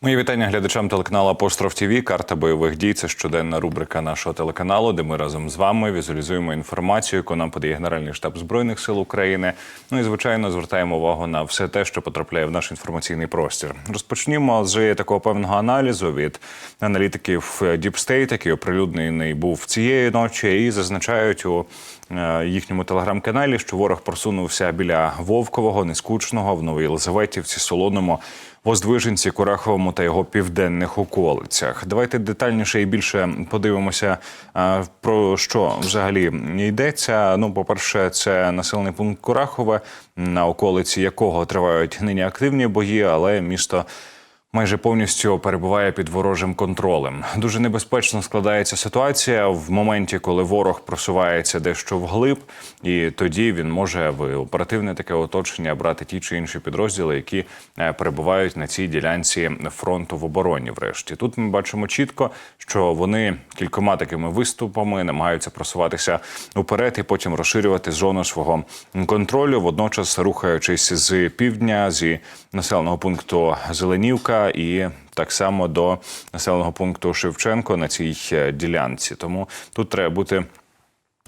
Мої вітання глядачам телеканалу Апостроф ТВ. Карта бойових дій. Це щоденна рубрика нашого телеканалу, де ми разом з вами візуалізуємо інформацію, яку нам подає Генеральний штаб збройних сил України. Ну і звичайно звертаємо увагу на все те, що потрапляє в наш інформаційний простір. Розпочнімо з такого певного аналізу від аналітиків Deep State, який оприлюднений був цієї ночі, і зазначають у е, їхньому телеграм-каналі, що ворог просунувся біля Вовкового, Нескучного в Новій Єлизаветівці, Солоному. Воздвиженці, Кураховому та його південних околицях. Давайте детальніше і більше подивимося, про що взагалі йдеться. Ну, по-перше, це населений пункт Курахове, на околиці якого тривають нині активні бої, але місто. Майже повністю перебуває під ворожим контролем. Дуже небезпечно складається ситуація в моменті, коли ворог просувається дещо вглиб, і тоді він може в оперативне таке оточення брати ті чи інші підрозділи, які е, перебувають на цій ділянці фронту в обороні. Врешті тут ми бачимо чітко, що вони кількома такими виступами намагаються просуватися уперед і потім розширювати зону свого контролю, водночас рухаючись з півдня зі населеного пункту Зеленівка і так само до населеного пункту Шевченко на цій е, ділянці. Тому тут треба бути.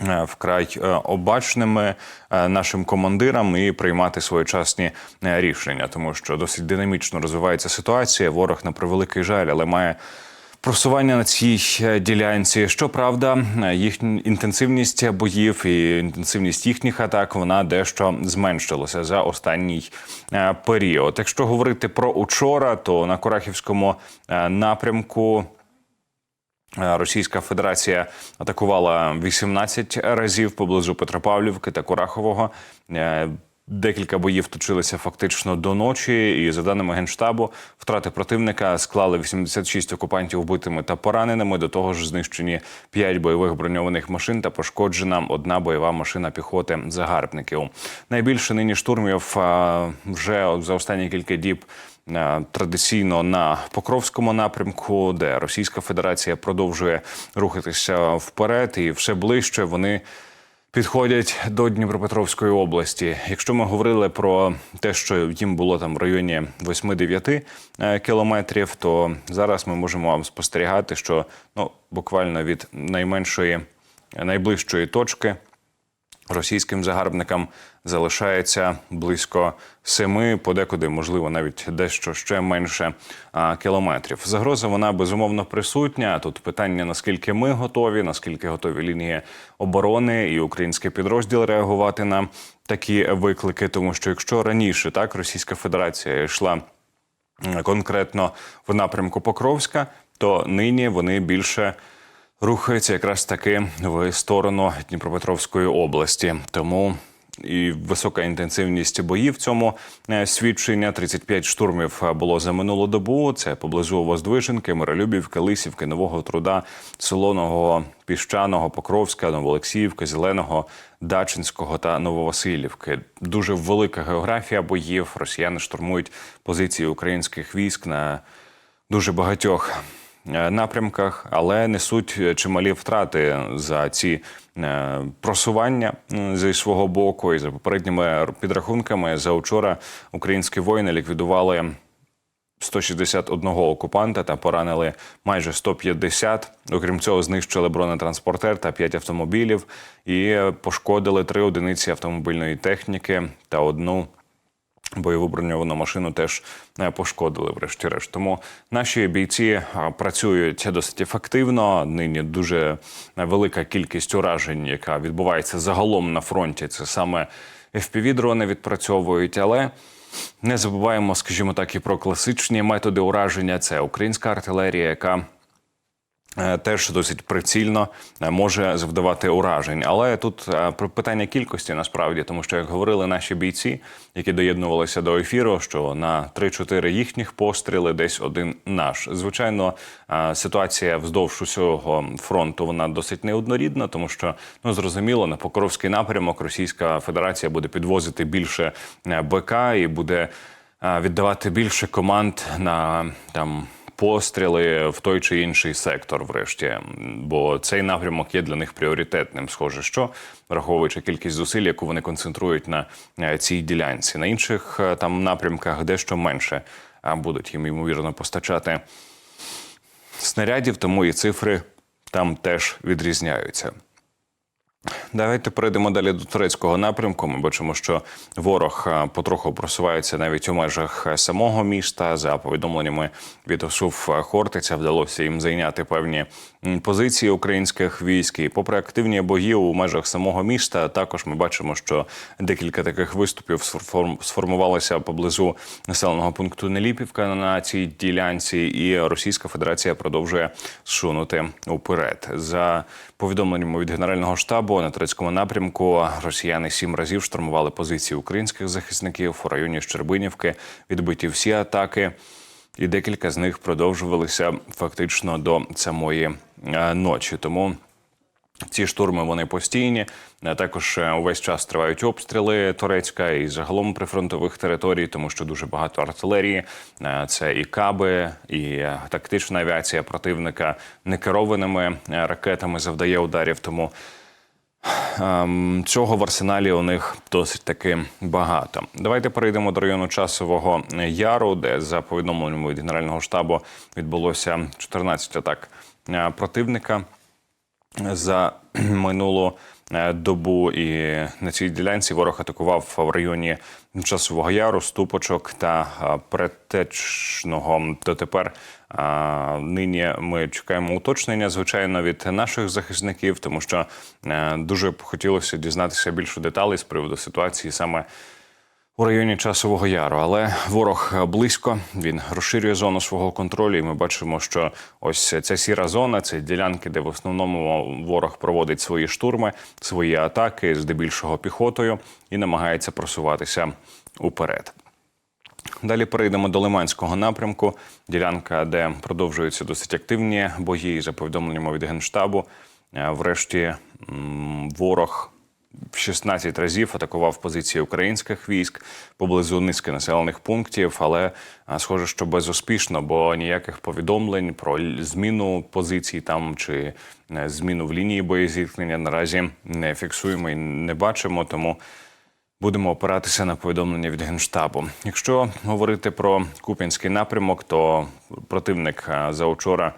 е, Вкрай е, обачними нашим командирам і приймати своєчасні рішення, тому що досить динамічно розвивається ситуація. Ворог на превеликий жаль, але має просування на цій е, ділянці. Щоправда, їхня інтенсивність боїв і інтенсивність їхніх атак вона дещо зменшилася за останній е, період. Якщо говорити про учора, то на Курахівському е, напрямку. Російська Федерація атакувала 18 разів поблизу Петропавлівки та Курахового. Декілька боїв точилися фактично до ночі, і за даними генштабу, втрати противника склали 86 окупантів вбитими та пораненими. До того ж, знищені 5 бойових броньованих машин та пошкоджена одна бойова машина піхоти загарбників. Найбільше нині штурмів вже за останні кілька діб традиційно на Покровському напрямку, де Російська Федерація продовжує рухатися вперед, і все ближче вони. Підходять до Дніпропетровської області. Якщо ми говорили про те, що їм було там в районі 8-9 е, кілометрів, то зараз ми можемо вам спостерігати, що ну буквально від найменшої найближчої точки російським загарбникам залишається близько семи, подекуди, можливо, навіть дещо ще менше а, кілометрів. Загроза вона безумовно присутня. Тут питання наскільки ми готові, наскільки готові лінії оборони і український підрозділ реагувати на такі виклики, тому що якщо раніше так Російська Федерація йшла конкретно в напрямку Покровська, то нині вони більше рухаються якраз таки в сторону Дніпропетровської області. Тому і висока інтенсивність боїв в цьому е, свідчення. 35 штурмів було за минулу добу. Це поблизу Воздвиженки, Миролюбівки, Лисівки, Нового Труда, Солоного, Піщаного, Покровська, Новоолексіївки, Зеленого, Дачинського та Нововасилівки. Дуже велика географія боїв. Росіяни штурмують позиції українських військ на дуже багатьох напрямках, але несуть е, чималі втрати за ці е, просування зі свого боку. І за попередніми підрахунками за вчора українські воїни ліквідували 161 окупанта та поранили майже 150. Окрім цього, знищили бронетранспортер та 5 автомобілів і пошкодили три одиниці автомобільної техніки та одну бойову броньовану машину теж е, пошкодили, врешті-решт. Тому наші бійці працюють досить ефективно. Нині дуже велика кількість уражень, яка відбувається загалом на фронті. Це саме FPV-дрони відпрацьовують, але. Не забуваємо, скажімо так, і про класичні методи ураження. Це українська артилерія, яка е, теж досить прицільно е, може завдавати уражень. Але тут е, про питання кількості насправді, тому що як говорили наші бійці, які доєднувалися до ефіру, що на 3-4 їхніх постріли десь один наш. Звичайно, е, ситуація вздовж усього фронту вона досить неоднорідна, тому що ну зрозуміло, на Покровський напрямок Російська Федерація буде підвозити більше е, БК і буде е, віддавати більше команд на там постріли в той чи інший сектор, врешті, бо цей напрямок є для них пріоритетним. Схоже, що враховуючи кількість зусиль, яку вони концентрують на е, цій ділянці. На інших е, там напрямках дещо менше будуть їм ймовірно постачати снарядів, тому і цифри там теж відрізняються. Давайте перейдемо далі до турецького напрямку. Ми бачимо, що ворог потроху просувається навіть у межах самого міста. За повідомленнями від ОСУВ Хортиця вдалося їм зайняти певні позиції українських військ. І попри активні бої у межах самого міста, також ми бачимо, що декілька таких виступів сформ- сформувалося поблизу населеного пункту Неліпівка на цій ділянці, і Російська Федерація продовжує сунути уперед. За повідомленнями від генерального штабу на турецькому напрямку росіяни сім разів штурмували позиції українських захисників у районі Щербинівки, відбиті всі атаки. І декілька з них продовжувалися фактично до самої е, ночі. Тому ці штурми вони постійні. Е, Також е, увесь час тривають обстріли Турецька і загалом прифронтових територій, тому що дуже багато артилерії. Це і каби, і тактична авіація противника некерованими ракетами завдає ударів. Тому Цього в арсеналі у них досить таки багато. Давайте перейдемо до району часового яру, де за повідомленнями від генерального штабу відбулося 14 атак е, противника за минулу добу. І на цій ділянці ворог атакував в районі часового яру, ступочок та притечного. предтечного. Дотепер е, нині ми чекаємо уточнення, звичайно, від наших захисників, тому що е, дуже б хотілося дізнатися більше деталей з приводу ситуації саме у районі часового яру, але ворог близько. Він розширює зону свого контролю. І ми бачимо, що ось ця сіра зона це ділянки, де в основному ворог проводить свої штурми, свої атаки, здебільшого піхотою, і намагається просуватися уперед. Далі перейдемо до Лиманського напрямку, ділянка, де продовжуються досить активні бої. За повідомленнями від генштабу, е, врешті ворог 16 разів атакував позиції українських військ поблизу низки населених пунктів, але схоже, що безуспішно, бо ніяких повідомлень про зміну позицій там чи е, зміну в лінії боєзіткнення наразі не фіксуємо і не бачимо. Тому Будемо опиратися на повідомлення від генштабу. Якщо говорити про Куп'янський напрямок, то противник а, за учора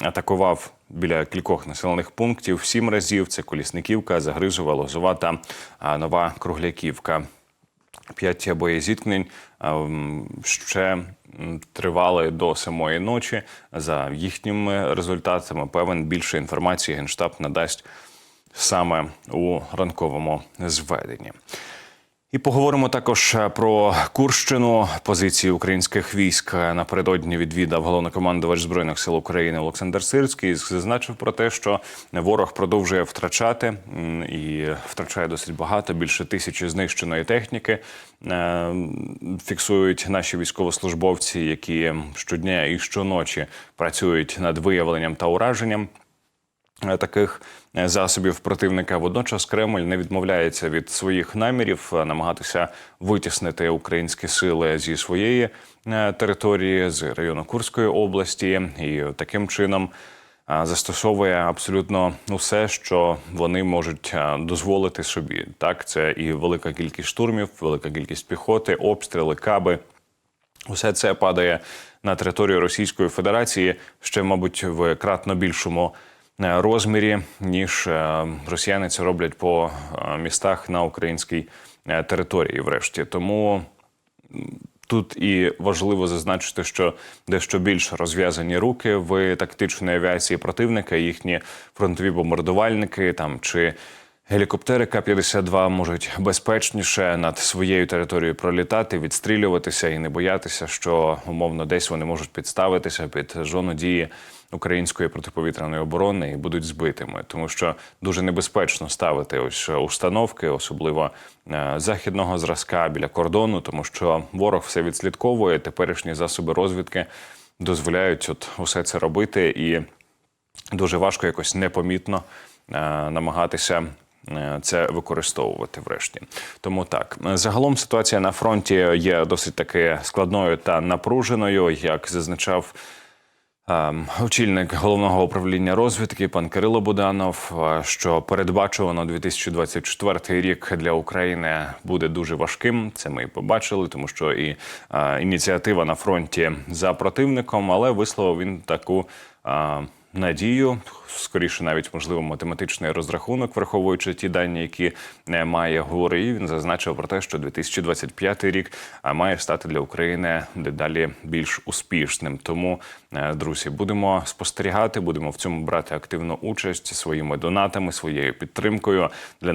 атакував біля кількох населених пунктів сім разів. Це Колісниківка, Загризова, Лозова та Нова Кругляківка. П'ять боєзіткнень ще тривали до самої ночі. За їхніми результатами певен більше інформації генштаб надасть саме у ранковому зведенні. І поговоримо також е, про Курщину. Позиції українських військ е, напередодні відвідав головнокомандувач збройних сил України Олександр Сирський. Зазначив про те, що ворог продовжує втрачати і втрачає досить багато більше тисячі знищеної техніки. Е, Фіксують наші військовослужбовці, які щодня і щоночі працюють над виявленням та ураженням таких е, засобів противника. Водночас Кремль не відмовляється від своїх намірів е, намагатися витіснити українські сили зі своєї е, території з району Курської області, і таким чином. е, Застосовує абсолютно усе, що вони можуть е, дозволити собі. Так, це і велика кількість штурмів, велика кількість піхоти, обстріли, каби. Усе це падає на територію Російської Федерації ще, мабуть, в кратно більшому е, розмірі, ніж е, росіяни це роблять по е, містах на українській е, території. Врешті тому Тут і важливо зазначити, що дещо більш розв'язані руки в тактичної авіації противника, їхні фронтові бомбардувальники там чи гелікоптери К-52 можуть безпечніше над своєю територією пролітати, відстрілюватися і не боятися, що умовно десь вони можуть підставитися під зону дії української протиповітряної оборони і будуть збитими, тому що дуже небезпечно ставити ось установки, особливо е, західного зразка біля кордону, тому що ворог все відслідковує. Теперішні засоби розвідки дозволяють от усе це робити, і дуже важко якось непомітно е, намагатися. е, Це використовувати врешті, тому так загалом ситуація на фронті є досить таки складною та напруженою, як зазначав Очільник головного управління розвідки пан Кирило Буданов, е, що передбачувано 2024 рік для України буде дуже важким. Це ми і побачили, тому що і е, ініціатива на фронті за противником, але висловив він таку. Е, Надію, скоріше, навіть можливо, математичний розрахунок, враховуючи ті дані, які не має гори. і він зазначив про те, що 2025 рік а, має стати для України дедалі більш успішним. Тому, е, друзі, будемо спостерігати, будемо в цьому брати активну участь своїми донатами, своєю підтримкою для